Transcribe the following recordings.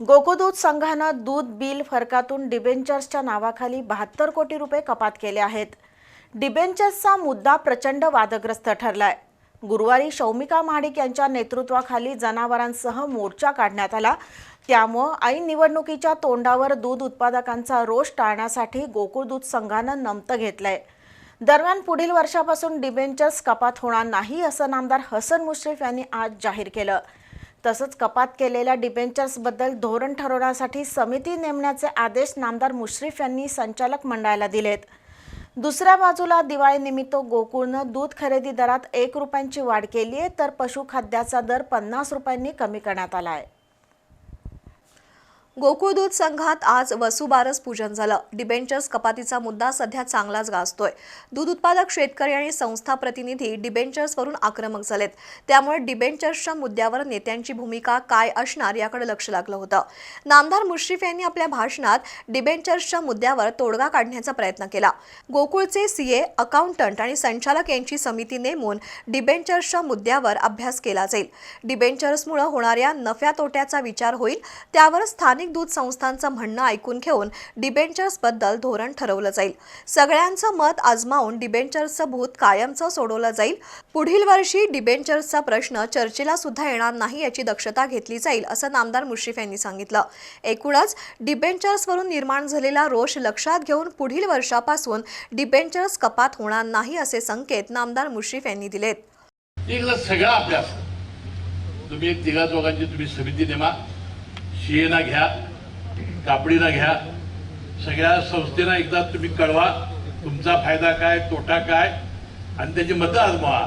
गोकुदूत संघानं दूध बिल फरकातून डिबेंचर्सच्या नावाखाली बहात्तर कोटी रुपये कपात केले आहेत. डिबेंचर्सचा मुद्दा प्रचंड वादग्रस्त ठरलाय. गुरुवारी शौमिका महाडिक यांच्या नेतृत्वाखाली जनावरांसह मोर्चा काढण्यात आला. त्यामुळं ऐन निवडणुकीच्या तोंडावर दूध उत्पादकांचा रोष टाळण्यासाठी गोकुळ दूध संघानं नमतं घेतलंय. दरम्यान पुढील वर्षापासून डिबेंचर्स कपात होणार नाही असं नामदार हसन मुश्रीफ यांनी आज जाहीर केलं. तसंच कपात केलेल्या डिबेंचर्सबद्दल धोरण ठरवण्यासाठी समिती नेमण्याचे आदेश नामदार मुश्रीफ यांनी संचालक मंडळाला दिलेत. दुसऱ्या बाजूला दिवाळीनिमित्त गोकुळनं दूध खरेदी दरात एक रुपयांची वाढ केली आहे तर पशुखाद्याचा दर पन्नास रुपयांनी कमी करण्यात आला आहे गोकुळ दूध संघात आज वसुबारस पूजन झालं. डिबेंचर्स कपातीचा मुद्दा सध्या चांगलाच गाजतोय. दूध उत्पादक शेतकरी आणि संस्था प्रतिनिधी डिबेंचर्सवरून आक्रमक झालेत. त्यामुळे डिबेंचर्सच्या मुद्द्यावर नेत्यांची भूमिका काय असणार याकडे लक्ष लागलं होतं. नामदार मुश्रीफ यांनी आपल्या भाषणात डिबेंचर्सच्या मुद्द्यावर तोडगा काढण्याचा प्रयत्न केला. गोकुळचे सीए अकाउंटंट आणि संचालक यांची समिती नेमून डिबेंचर्सच्या मुद्द्यावर अभ्यास केला जाईल. डिबेंचर्समुळे होणाऱ्या नफ्या तोट्याचा विचार होईल. त्यावर स्थानिक दूध संस्थांचं म्हणणं ऐकून घेऊन डिबेंचर्सबद्दल धोरण ठरवलं जाईल. सगळ्यांचं मत आजमावून डिबेंचर्सचं भूत कायमचं सोडवलं जाईल. पुढील वर्षी डिबेंचर्सचा प्रश्न चर्चेला सुद्धा येणार नाही याची दक्षता घेतली जाईल असं नामदार मुश्रीफ यांनी सांगितलं. एकूणच डिबेंचर्सवरून निर्माण झालेला रोष लक्षात घेऊन पुढील वर्षापासून डिबेंचर्स कपात होणार नाही असे संकेत नामदार मुश्रीफ यांनी दिलेत. सगळं सगळा अभ्यास तुम्ही तिघा दोघांची तुम्ही समिती नेमा. शिएना घ्या कापडीना घ्या. सगळ्या संस्थेना एकदा तुम्ही कळवा तुमचा फायदा काय तोटा काय आणि त्याची मतं आजमावा.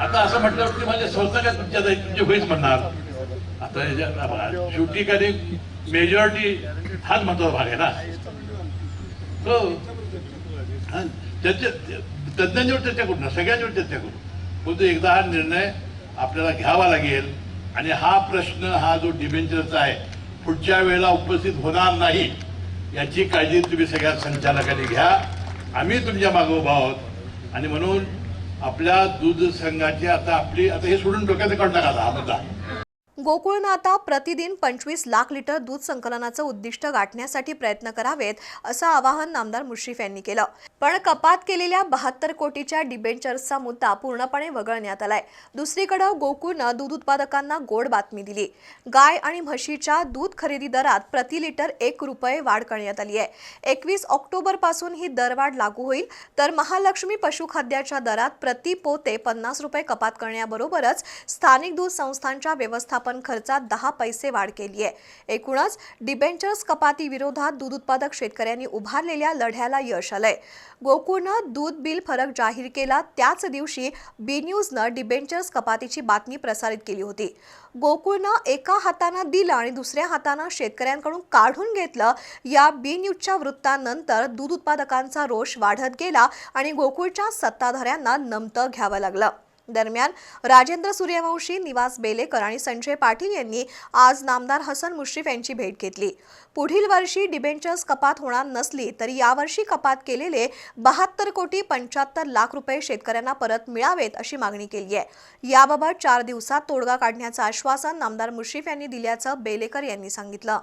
आता असं म्हटलं की माझ्या संस्था काय तुमच्या तुमचे होईच म्हणणार. आता शेवटी काही मेजॉरिटी हाच महत्त्वाचा भाग आहे ना. हो. त्याच्या तज्ज्ञांच्यावर चर्चा करू ना सगळ्यांच्यावर चर्चा करू. परंतु एकदा हा निर्णय आपल्याला घ्यावा लागेल. आणि हा प्रश्न हा जो डिबेंचरचा आहे पुढच्या वेळेला उपस्थित होणार नाही याची काळजी तुम्ही सगळ्या संचालकांनी घ्या. आम्ही तुमच्या मागे उभा आहोत. आणि म्हणून आपल्या दूध संघाची आता आपली आता हे सोडून डोक्यात काढून टाका आता हा मुद्दा. गोकुळनं आता प्रतिदिन पंचवीस लाख लिटर दूध संकलनाचं उद्दिष्ट गाठण्यासाठी प्रयत्न करावेत असं आवाहन नामदार मुश्रीफ यांनी केलं. पण कपात केलेल्या बहात्तर कोटीच्या डिबेंचर्सचा मुद्दा पूर्णपणे वगळण्यात आलाय. दुसरीकडे गोकुळनं दूध उत्पादकांना गोड बातमी दिली. गाय आणि म्हशीच्या दूध खरेदी दरात प्रति लिटर एक रुपये वाढ करण्यात आली आहे. एकवीस ऑक्टोबरपासून ही दरवाढ लागू होईल तर महालक्ष्मी पशुखाद्याच्या दरात प्रति पोते पन्नास रुपये कपात करण्याबरोबरच स्थानिक दूध संस्थांच्या व्यवस्थापन खर्चात दहा पैसे वाढ केली आहे. एकूणच डिबेंचर्स कपाती विरोधात दूध उत्पादक शेतकऱ्यांनी उभारलेल्या लढ्याला यश आलंय. गोकुळनं दूध बिल फरक जाहीर केला त्याच दिवशी बी न्यूजनं डिबेंचर्स कपातीची बातमी प्रसारित केली होती. गोकुळनं एका हातानं दिलं आणि दुसऱ्या हातानं शेतकऱ्यांकडून काढून घेतलं या बी न्यूजच्या वृत्तानंतर दूध उत्पादकांचा रोष वाढत गेला आणि गोकुळच्या सत्ताधाऱ्यांना नमतं घ्यावं लागलं. दरम्यान राजेंद्र सूर्यवंशी निवास बेलेकर आणि संजय पाटील यांनी आज नामदार हसन मुश्रीफ यांची भेट घेतली. पुढील वर्षी डिबेंचर्स कपात होणार नसली तरी यावर्षी कपात केलेले बहात्तर कोटी पंच्याहत्तर लाख रुपये शेतकऱ्यांना परत मिळावेत अशी मागणी केली आहे याबाबत चार दिवसात तोडगा काढण्याचं आश्वासन नामदार मुश्रीफ यांनी दिल्याचं बेलेकर यांनी सांगितलं.